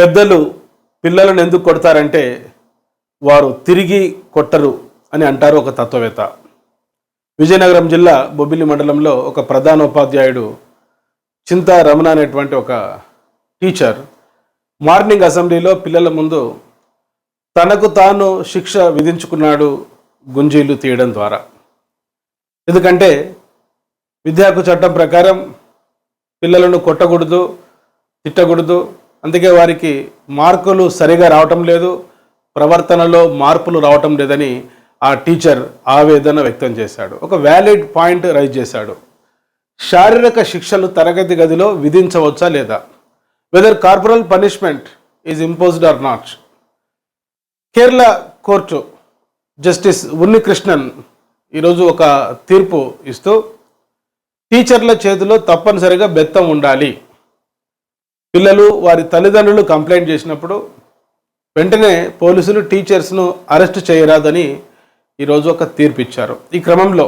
పెద్దలు పిల్లలను ఎందుకు కొడతారంటే వారు తిరిగి కొట్టరు అని అంటారు ఒక తత్వవేత్త. విజయనగరం జిల్లా బొబ్బిలి మండలంలో ఒక ప్రధానోపాధ్యాయుడు చింతా రమణ అనేటువంటి ఒక టీచర్ మార్నింగ్ అసెంబ్లీలో పిల్లల ముందు తనకు తాను శిక్ష విధించుకున్నాడు గుంజీలు తీయడం ద్వారా. ఎందుకంటే విద్యాకు చట్టం ప్రకారం పిల్లలను కొట్టకూడదు తిట్టకూడదు అందుకే వారికి మార్కులు సరిగా రావటం లేదు ప్రవర్తనలో మార్పులు రావటం లేదని ఆ టీచర్ ఆవేదన వ్యక్తం చేశాడు. ఒక వ్యాలిడ్ పాయింట్ రైజ్ చేశాడు. శారీరక శిక్షలు తరగతి గదిలో విధించవచ్చా లేదా? Whether corporal punishment is imposed or not Kerala court justice Unnikrishnan ఈరోజు ఒక తీర్పు ఇస్తూ టీచర్ల చేతిలో తప్పనిసరిగా బెత్తం ఉండాలి. పిల్లలు వారి తల్లిదండ్రులు కంప్లైంట్ చేసినప్పుడు వెంటనే పోలీసులు టీచర్స్ను అరెస్ట్ చేయరాదని ఈరోజు ఒక తీర్పు ఇచ్చారు ఈ క్రమంలో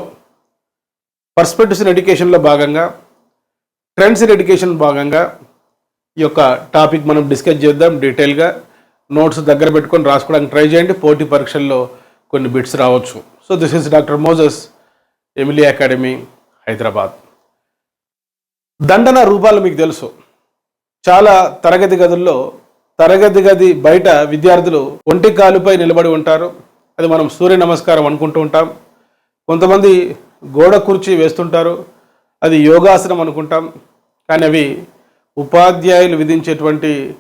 పర్స్పెక్టివ్స్ ఇన్ ఎడ్యుకేషన్లో భాగంగా ట్రెండ్స్ ఇన్ ఎడ్యుకేషన్ భాగంగా ఈ యొక్క టాపిక్ మనం డిస్కస్ చేద్దాం డీటెయిల్గా. నోట్స్ దగ్గర పెట్టుకొని రాసుకోవడానికి ట్రై చేయండి. పోటీ పరీక్షల్లో కొన్ని బిట్స్ రావచ్చు. So this is doctor Moses Emily academy Hyderabad. దండన రూపాలు మీకు తెలుసు. చాలా తరగతి గదుల్లో తరగతి గది బయట విద్యార్థులు ఒంటి కాలుపై నిలబడి ఉంటారు. అది మనం సూర్య నమస్కారం అనుకుంటూ ఉంటాం. కొంతమంది గోడ కుర్చీ వేస్తుంటారు. అది యోగాసనం అనుకుంటాం. కానీ అవి ఉపాధ్యాయులు విధించేటువంటి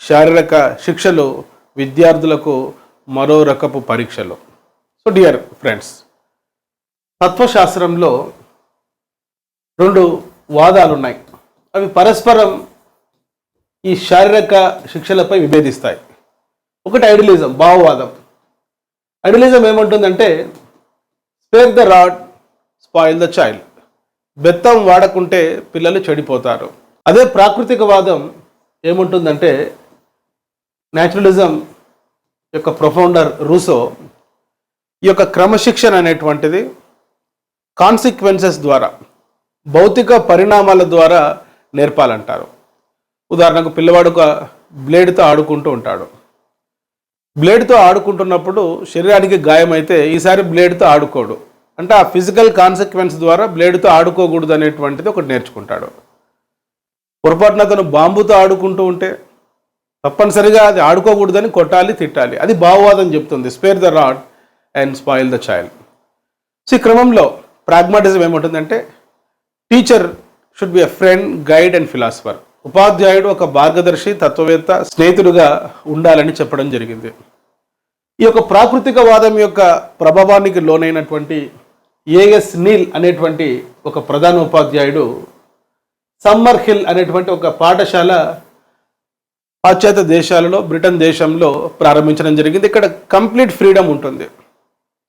శారీరక శిక్షలు విద్యార్థులకు మరో రకపు పరీక్షలు. సో డియర్ ఫ్రెండ్స్ తత్వశాస్త్రంలో రెండు వాదాలు ఉన్నాయి అవి పరస్పరం ఈ శారీరక శిక్షలపై విభేదిస్తాయి. ఒకటి ఐడియలిజం భావవాదం. ఐడియలిజం ఏమంటుందంటే spare the rod spoil the child బెత్తం వాడకుంటే పిల్లలు చెడిపోతారు. అదే ప్రాకృతికవాదం ఏముంటుందంటే న్యాచురలిజం యొక్క ప్రొఫౌండర్ రూసో ఈ యొక్క క్రమశిక్షణ అనేటువంటిది కాన్సిక్వెన్సెస్ ద్వారా భౌతిక పరిణామాల ద్వారా నేర్పాలంటారు. ఉదాహరణకు పిల్లవాడు ఒక బ్లేడ్తో ఆడుకుంటూ ఉంటాడు. బ్లేడ్తో ఆడుకుంటున్నప్పుడు శరీరానికి గాయమైతే ఈసారి బ్లేడ్తో ఆడుకోడు. అంటే ఆ ఫిజికల్ కాన్సిక్వెన్స్ ద్వారా బ్లేడ్తో ఆడుకోకూడదు అనేటువంటిది ఒకటి నేర్చుకుంటాడు. పొరపాటున అతను బాంబుతో ఆడుకుంటూ ఉంటే తప్పనిసరిగా అది ఆడుకోకూడదని కొట్టాలి తిట్టాలి. అది భావవాదం చెప్తుంది. Spare the rod and spoil the child so ఈ క్రమంలో ప్రాగ్మాటిజం ఏముంటుందంటే teacher should be a friend guide and philosopher ఉపాధ్యాయుడు ఒక మార్గదర్శి తత్వవేత్త స్నేహితుడుగా ఉండాలని చెప్పడం జరిగింది. ఈ యొక్క ప్రాకృతిక వాదం యొక్క ప్రభావానికి లోనైనటువంటి ఏఎస్ నీల్ అనేటువంటి ఒక ప్రధాన ఉపాధ్యాయుడు సమ్మర్ హిల్ అనేటువంటి ఒక పాఠశాల పాశ్చాత్య దేశాలలో బ్రిటన్ దేశంలో ప్రారంభించడం జరిగింది. ఇక్కడ కంప్లీట్ ఫ్రీడమ్ ఉంటుంది.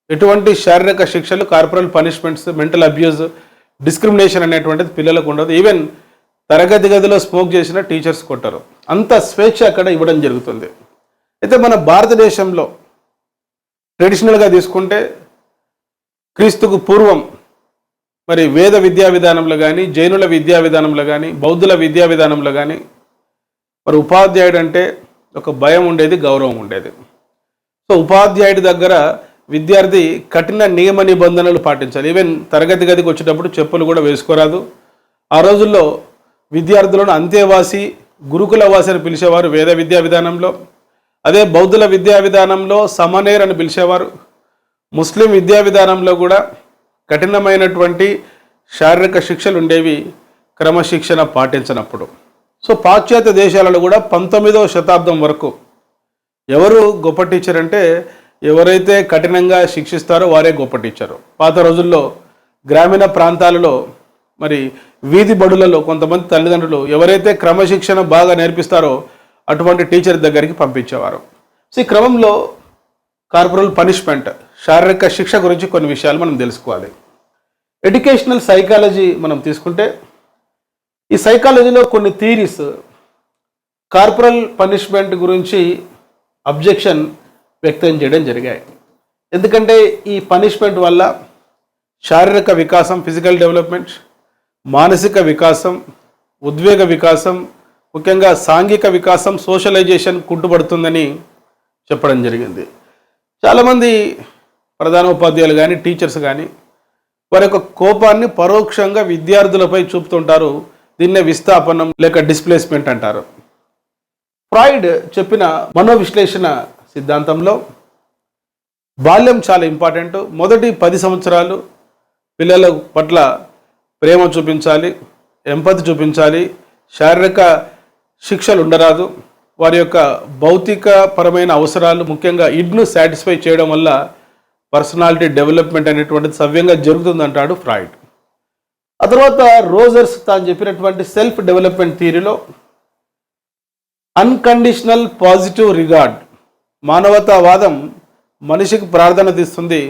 ఎటువంటి శారీరక శిక్షలు corporal punishments mental abuse discrimination అనేటువంటిది పిల్లలకు ఉండదు. ఈవెన్ తరగతి గదిలో స్మోక్ చేసిన టీచర్స్ కొట్టరు. అంత స్వేచ్ఛ అక్కడ ఇవ్వడం జరుగుతుంది. అయితే మన భారతదేశంలో ట్రెడిషనల్గా తీసుకుంటే క్రీస్తుకు పూర్వం మరి వేద విద్యా విధానంలో కానీ జైనుల విద్యా విధానంలో కానీ బౌద్ధుల విద్యా విధానంలో కానీ మరి ఉపాధ్యాయుడు అంటే ఒక భయం ఉండేది గౌరవం ఉండేది. సో ఉపాధ్యాయుడి దగ్గర విద్యార్థి కఠిన నియమ నిబంధనలు పాటించాలి. ఈవెన్ తరగతి గదికి వచ్చేటప్పుడు చెప్పులు కూడా వేసుకోరాదు. ఆ రోజుల్లో విద్యార్థులను అంతేవాసి గురుకులవాసి అని పిలిచేవారు వేద విద్యా విధానంలో. అదే బౌద్ధుల విద్యా విధానంలో సమనేర్ అని పిలిచేవారు. ముస్లిం విద్యా విధానంలో కూడా కఠినమైనటువంటి శారీరక శిక్షలు ఉండేవి క్రమశిక్షణ పాటించినప్పుడు. సో పాశ్చాత్య దేశాలలో కూడా పంతొమ్మిదవ శతాబ్దం వరకు ఎవరు గొప్ప టీచర్ అంటే ఎవరైతే కఠినంగా శిక్షిస్తారో వారే గొప్ప టీచరు. పాత రోజుల్లో గ్రామీణ ప్రాంతాలలో మరి వీధి బడులలో కొంతమంది తల్లిదండ్రులు ఎవరైతే క్రమశిక్షణ బాగా నేర్పిస్తారో అటువంటి టీచర్ దగ్గరికి పంపించేవారు. సో ఈ క్రమంలో కార్పొరల్ పనిష్మెంట్ శారీరక శిక్ష గురించి కొన్ని విషయాలు మనం తెలుసుకోవాలి. ఎడ్యుకేషనల్ సైకాలజీ మనం తీసుకుంటే ఈ సైకాలజీలో కొన్ని థీరీస్ కార్పొరల్ పనిష్మెంట్ గురించి అబ్జెక్షన్ వ్యక్తం చేయడం జరిగాయి. ఎందుకంటే ఈ పనిష్మెంట్ వల్ల శారీరక వికాసం ఫిజికల్ డెవలప్మెంట్ మానసిక వికాసం ఉద్వేగ వికాసం ముఖ్యంగా సాంఘిక వికాసం సోషలైజేషన్ కుంటుపడుతుందని చెప్పడం జరిగింది. చాలామంది ప్రధానోపాధ్యాయులు కానీ టీచర్స్ కానీ వారి యొక్క కోపాన్ని పరోక్షంగా విద్యార్థులపై చూపుతుంటారు. దీన్నే విస్థాపనం లేక డిస్ప్లేస్మెంట్ అంటారు. ఫ్రాయిడ్ చెప్పిన మనోవిశ్లేషణ సిద్ధాంతంలో బాల్యం చాలా ఇంపార్టెంట్. మొదటి పది సంవత్సరాలు పిల్లల పట్ల ప్రేమ చూపించాలి ఎంపతి చూపించాలి శారీరక శిక్షలు ఉండరాదు. వారి యొక్క భౌతిక పరమైన అవసరాలు ముఖ్యంగా ఇడ్ను సాటిస్ఫై చేయడం వల్ల పర్సనాలిటీ డెవలప్మెంట్ అనేటువంటిది సవ్యంగా జరుగుతుందంటాడు ఫ్రాయిడ్. ఆ తర్వాత రోజర్స్ తాను చెప్పినటువంటి సెల్ఫ్ డెవలప్మెంట్ థియరీలో అన్కండిషనల్ పాజిటివ్ రిగార్డ్ మానవతావాదం మనిషికి ప్రార్థన తీస్తుంది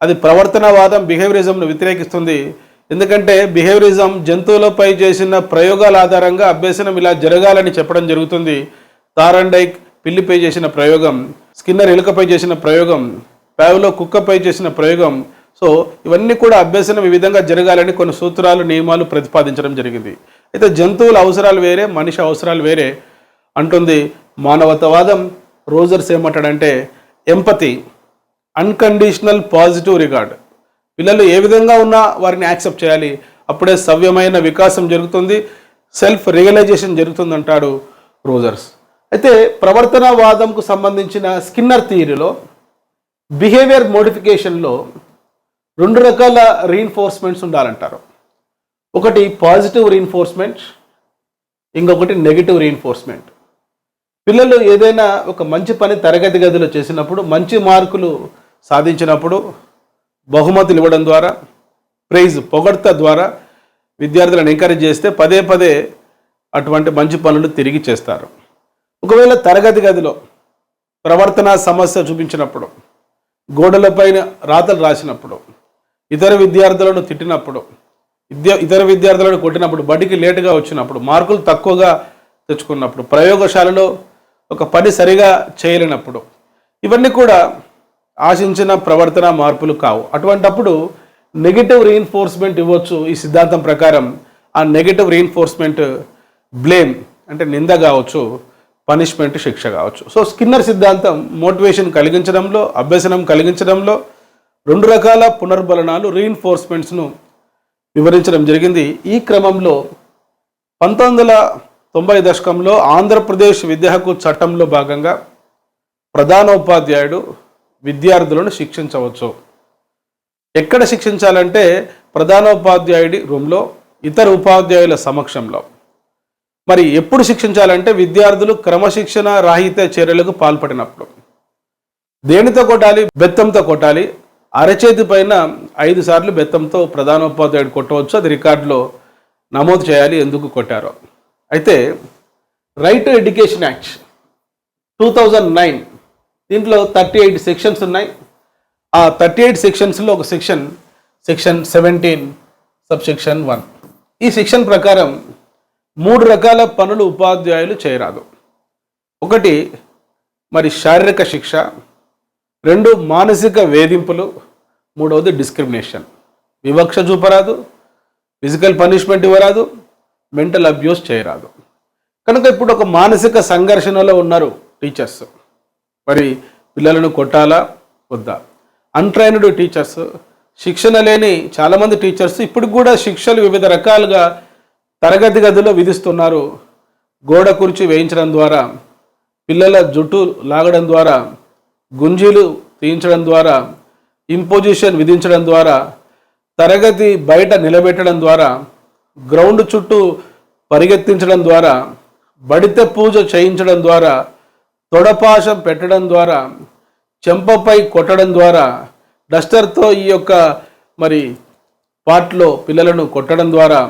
అది ప్రవర్తనవాదం బిహేవియరిజంను వ్యతిరేకిస్తుంది ఎందుకంటే బిహేవియరిజం జంతువులపై చేసిన ప్రయోగాల ఆధారంగా అభ్యసనం ఇలా జరగాలని చెప్పడం జరుగుతుంది. తారండైక్ పిల్లిపై చేసిన ప్రయోగం స్కిన్నర్ ఎలుకపై చేసిన ప్రయోగం ప్యావ్లో కుక్కపై చేసిన ప్రయోగం. సో ఇవన్నీ కూడా అభ్యసనం ఈ విధంగా జరగాలని కొన్ని సూత్రాలు నియమాలు ప్రతిపాదించడం జరిగింది. అయితే జంతువుల అవసరాలు వేరే మనిషి అవసరాలు వేరే అంటుంది మానవతవాదం. రోజర్స్ ఏమంటాడంటే ఎంపతి అన్కండిషనల్ పాజిటివ్ రిగార్డ్. పిల్లలు ఏ విధంగా ఉన్నా వారిని యాక్సెప్ట్ చేయాలి. అప్పుడే సవ్యమైన వికాసం జరుగుతుంది. సెల్ఫ్ రియలైజేషన్ జరుగుతుంది అంటాడు రోజర్స్. అయితే ప్రవర్తనవాదంకు సంబంధించిన స్కిన్నర్ థియరీలో బిహేవియర్ మోడిఫికేషన్లో రెండు రకాల రీఎన్ఫోర్స్మెంట్స్ ఉండాలంటారు. ఒకటి పాజిటివ్ రీఎన్ఫోర్స్మెంట్ ఇంకొకటి నెగిటివ్ రీఎన్ఫోర్స్మెంట్ పిల్లలు ఏదైనా ఒక మంచి పని తరగతి గదిలో చేసినప్పుడు మంచి మార్కులు సాధించినప్పుడు బహుమతులు ఇవ్వడం ద్వారా ప్రైజ్ పొగడ్త ద్వారా విద్యార్థులను ఎంకరేజ్ చేస్తే పదే పదే అటువంటి మంచి పనులు తిరిగి చేస్తారు. ఒకవేళ తరగతి గదిలో ప్రవర్తన సమస్య చూపించినప్పుడు గోడలపైన రాతలు రాసినప్పుడు ఇతర విద్యార్థులను తిట్టినప్పుడు విద్య ఇతర విద్యార్థులను కొట్టినప్పుడు బడికి లేటుగా వచ్చినప్పుడు మార్కులు తక్కువగా తెచ్చుకున్నప్పుడు ప్రయోగశాలలో ఒక పని సరిగా చేయలేనప్పుడు ఇవన్నీ కూడా ఆశించిన ప్రవర్తన మార్పులు కావు. అటువంటప్పుడు నెగిటివ్ రీఎన్ఫోర్స్మెంట్ ఇవ్వచ్చు ఈ సిద్ధాంతం ప్రకారం. ఆ నెగిటివ్ రీఎన్ఫోర్స్మెంట్ బ్లేమ్ అంటే నింద కావచ్చు పనిష్మెంట్ శిక్ష కావచ్చు. సో స్కిన్నర్ సిద్ధాంతం మోటివేషన్ కలిగించడంలో అభ్యసనం కలిగించడంలో రెండు రకాల పునర్బలనాలు రీఎన్ఫోర్స్మెంట్స్ను వివరించడం జరిగింది. ఈ క్రమంలో పంతొమ్మిది వందల తొంభై దశకంలో ఆంధ్రప్రదేశ్ విద్యా హక్కు చట్టంలో భాగంగా ప్రధానోపాధ్యాయుడు విద్యార్థులను శిక్షించవచ్చు. ఎక్కడ శిక్షించాలంటే ప్రధానోపాధ్యాయుడి రూమ్లో ఇతర ఉపాధ్యాయుల సమక్షంలో. మరి ఎప్పుడు శిక్షించాలంటే విద్యార్థులు క్రమశిక్షణ రాహిత చర్యలకు పాల్పడినప్పుడు. దేనితో కొట్టాలి? బెత్తంతో కొట్టాలి. అరచేతి పైన ఐదు సార్లు బెత్తంతో ప్రధానోపాధ్యాయుడు కొట్టవచ్చు. అది రికార్డులో నమోదు చేయాలి. ఎందుకు కొట్టారో. అయితే right to education act two thousand nine దీంట్లో థర్టీ ఎయిట్ సెక్షన్స్ ఉన్నాయి. ఆ థర్టీ ఎయిట్ సెక్షన్స్లో ఒక section section seventeen sub section one ఈ సెక్షన్ ప్రకారం మూడు రకాల పనులు ఉపాధ్యాయులు చేయరాదు. ఒకటి మరి శారీరక శిక్ష. రెండు మానసిక వేధింపులు. మూడవది డిస్క్రిమినేషన్ వివక్ష చూపరాదు. ఫిజికల్ పనిష్మెంట్ ఇవ్వరాదు. మెంటల్ అబ్యూస్ చేయరాదు. కనుక ఇప్పుడు ఒక మానసిక సంఘర్షణలో ఉన్నారు టీచర్స్. మరి పిల్లలను కొట్టాలా? వద్దా. అన్ట్రైన్డ్ టీచర్స్ శిక్షణ లేని చాలామంది టీచర్స్ ఇప్పుడు కూడా శిక్షలు వివిధ రకాలుగా తరగతి గదిలో విధిస్తున్నారు. గోడ కుర్చీ వేయించడం ద్వారా పిల్లల జుట్టు లాగడం ద్వారా గుంజీలు తీయించడం ద్వారా ఇంపోజిషన్ విధించడం ద్వారా తరగతి బయట నిలబెట్టడం ద్వారా గ్రౌండ్ చుట్టూ పరిగెత్తించడం ద్వారా బడిత పూజ చేయించడం ద్వారా తొడపాశం పెట్టడం ద్వారా చెంపపై కొట్టడం ద్వారా డస్టర్తో ఈ యొక్క మరి పాట్లో పిల్లలను కొట్టడం ద్వారా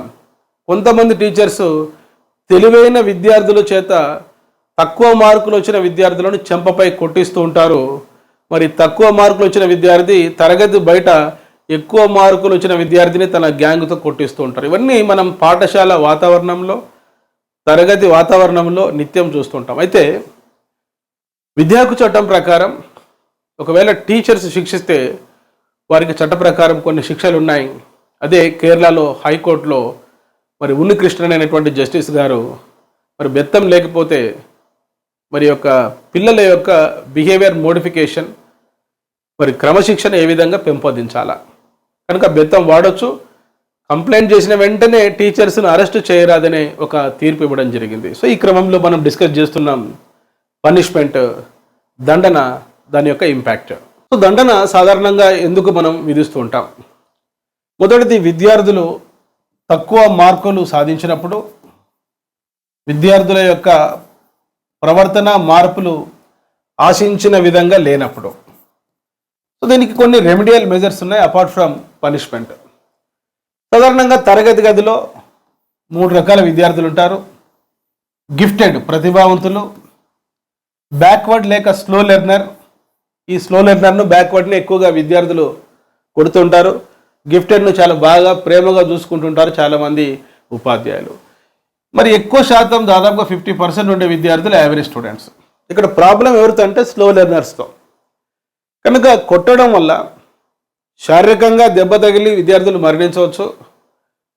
కొంతమంది టీచర్స్ తెలివైన విద్యార్థుల చేత తక్కువ మార్కులు వచ్చిన విద్యార్థులను చెంపపై కొట్టిస్తూ ఉంటారు. మరి తక్కువ మార్కులు వచ్చిన విద్యార్థి తరగతి బయట ఎక్కువ మార్కులు వచ్చిన విద్యార్థిని తన గ్యాంగ్తో కొట్టిస్తూ ఉంటారు. ఇవన్నీ మనం పాఠశాల వాతావరణంలో తరగతి వాతావరణంలో నిత్యం చూస్తుంటాం అయితే విద్యాకు చట్టం ప్రకారం ఒకవేళ టీచర్స్ శిక్షిస్తే వారికి చట్ట ప్రకారం కొన్ని శిక్షలు ఉన్నాయి అదే కేరళలో హైకోర్టులో మరి ఉన్నికృష్ణన్ అనేటువంటి జస్టిస్ గారు మరి బెత్తం లేకపోతే మరి యొక్క పిల్లల యొక్క బిహేవియర్ మోడిఫికేషన్ మరి క్రమశిక్షణ ఏ విధంగా పెంపొందించాలా? కనుక బెత్తం వాడొచ్చు. కంప్లైంట్ చేసిన వెంటనే టీచర్స్ను అరెస్ట్ చేయరాదనే ఒక తీర్పు ఇవ్వడం జరిగింది. సో ఈ క్రమంలో మనం డిస్కస్ చేస్తున్నాం. పనిష్మెంట్ దండన దాని యొక్క ఇంపాక్ట్. సో దండన సాధారణంగా ఎందుకు మనం విధిస్తూ ఉంటాం? మొదటిది విద్యార్థులు తక్కువ మార్కులు సాధించినప్పుడు విద్యార్థుల యొక్క ప్రవర్తన మార్పులు ఆశించిన విధంగా లేనప్పుడు. సో దీనికి కొన్ని రెమిడియల్ మెజర్స్ ఉన్నాయి అపార్ట్ ఫ్రమ్ పనిష్మెంట్. సాధారణంగా తరగతి గదిలో మూడు రకాల విద్యార్థులు ఉంటారు. గిఫ్టెడ్ ప్రతిభావంతులు బ్యాక్వర్డ్ లేక స్లో లెర్నర్ ఈ స్లో లెర్నర్ను బ్యాక్వర్డ్ని ఎక్కువగా విద్యార్థులు కొడుతుంటారు. గిఫ్టెడ్ను చాలా బాగా ప్రేమగా చూసుకుంటుంటారు చాలామంది ఉపాధ్యాయులు. మరి ఎక్కువ శాతం దాదాపుగా ఫిఫ్టీ పర్సెంట్ ఉండే విద్యార్థులు యావరేజ్ స్టూడెంట్స్ ఇక్కడ ప్రాబ్లం ఎవరితో అంటే స్లో లెర్నర్స్తో కనుక కొట్టడం వల్ల శారీరకంగా దెబ్బ తగిలి విద్యార్థులు మరణించవచ్చు.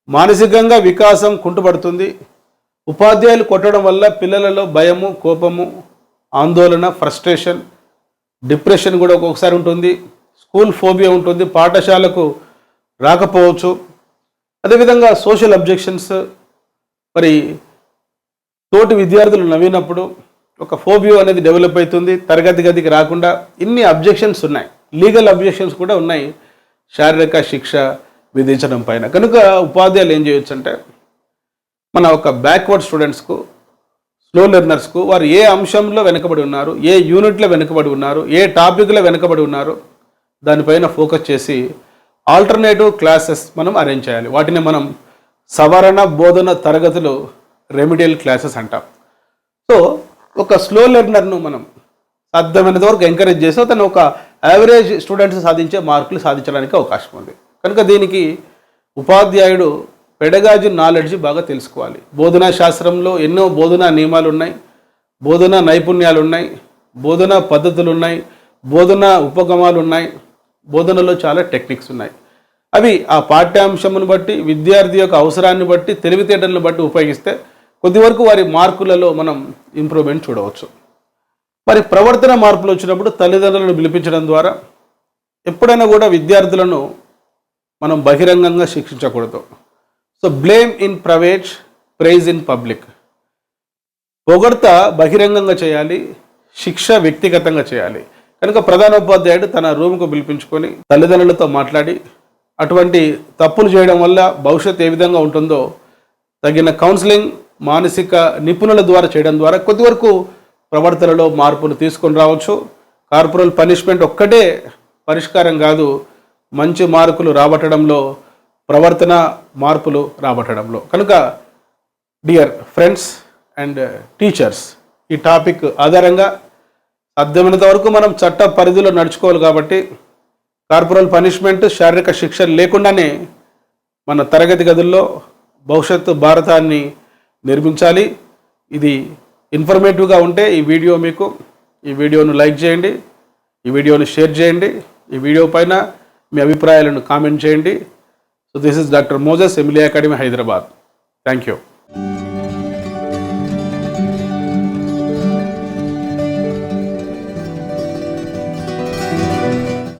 మానసికంగా వికాసం కుంటుపడుతుంది. ఉపాధ్యాయులు కొట్టడం వల్ల పిల్లలలో భయము కోపము ఆందోళన ఫ్రస్ట్రేషన్ డిప్రెషన్ కూడా ఒక్కొక్కసారి ఉంటుంది. స్కూల్ ఫోబియా ఉంటుంది. పాఠశాలకు రాకపోవచ్చు. అదేవిధంగా సోషల్ అబ్జెక్షన్స్ మరి తోటి విద్యార్థులు నవ్వినప్పుడు ఒక ఫోబియో అనేది డెవలప్ అవుతుంది. తరగతి గదికి రాకుండా ఇన్ని అబ్జెక్షన్స్ ఉన్నాయి. లీగల్ అబ్జెక్షన్స్ కూడా ఉన్నాయి. శారీరక శిక్ష విధించడం పైన. కనుక ఉపాధ్యాయులు ఏం చేయొచ్చు అంటే మన ఒక బ్యాక్వర్డ్ స్టూడెంట్స్కు స్లో లెర్నర్స్కు వారు ఏ అంశంలో వెనుకబడి ఉన్నారు ఏ యూనిట్లో వెనుకబడి ఉన్నారు ఏ టాపిక్లో వెనుకబడి ఉన్నారు దానిపైన ఫోకస్ చేసి ఆల్టర్నేటివ్ క్లాసెస్ మనం అరేంజ్ చేయాలి. వాటిని మనం సవరణ బోధన తరగతులు రెమిడియల్ క్లాసెస్ అంటాం. సో ఒక స్లో లెర్నర్ను మనం సాధ్యమైనంత వరకు ఎంకరేజ్ చేసి అతను ఒక యావరేజ్ స్టూడెంట్స్ సాధించే మార్కులు సాధించడానికి అవకాశం ఉంది. కనుక దీనికి ఉపాధ్యాయుడు పెడగాజు నాలెడ్జ్ బాగా తెలుసుకోవాలి. బోధనా శాస్త్రంలో ఎన్నో బోధనా నియమాలు ఉన్నాయి బోధనా నైపుణ్యాలు ఉన్నాయి బోధనా పద్ధతులు ఉన్నాయి బోధనా ఉపగమాలు ఉన్నాయి బోధనలో చాలా టెక్నిక్స్ ఉన్నాయి. అవి ఆ పాఠ్యాంశమును బట్టి విద్యార్థి యొక్క అవసరాన్ని బట్టి తెలివితేటలను బట్టి ఉపయోగిస్తే కొద్ది వరకు వారి మార్కులలో మనం ఇంప్రూవ్మెంట్ చూడవచ్చు. మరి ప్రవర్తన మార్పులు వచ్చినప్పుడు తల్లిదండ్రులను పిలిపించడం ద్వారా ఎప్పుడైనా కూడా విద్యార్థులను మనం బహిరంగంగా శిక్షించకూడదు. So blame in private praise in public పొగడ్త బహిరంగంగా చేయాలి శిక్ష వ్యక్తిగతంగా చేయాలి. కనుక ప్రధానోపాధ్యాయుడు తన రూమ్కు పిలిపించుకొని తల్లిదండ్రులతో మాట్లాడి అటువంటి తప్పులు చేయడం వల్ల భవిష్యత్ ఏ విధంగా ఉంటుందో తగిన కౌన్సిలింగ్ మానసిక నిపుణుల ద్వారా చేయడం ద్వారా కొద్ది వరకు ప్రవర్తనలో మార్పులు తీసుకొని రావచ్చు. కార్పొరల్ పనిష్మెంట్ ఒక్కటే పరిష్కారం కాదు మంచి మార్కులు రాబట్టడంలో ప్రవర్తన మార్పులు రాబట్టడంలో. కనుక డియర్ ఫ్రెండ్స్ అండ్ టీచర్స్ ఈ టాపిక్ ఆధారంగా సాధ్యమైనంత వరకు మనం చట్ట పరిధిలో నడుచుకోవాలి కాబట్టి కార్పొరల్ పనిష్మెంట్ శారీరక శిక్ష లేకుండానే మన తరగతి గదుల్లో భవిష్యత్తు భారతాన్ని నిర్మించాలి. ఇది ఇన్ఫర్మేటివ్గా ఉంటే ఈ వీడియో మీకు ఈ వీడియోను లైక్ చేయండి ఈ వీడియోను షేర్ చేయండి ఈ వీడియో పైన మీ అభిప్రాయాలను కామెంట్ చేయండి. So this is Dr. Moses, Emily Academy, Hyderabad. Thank you.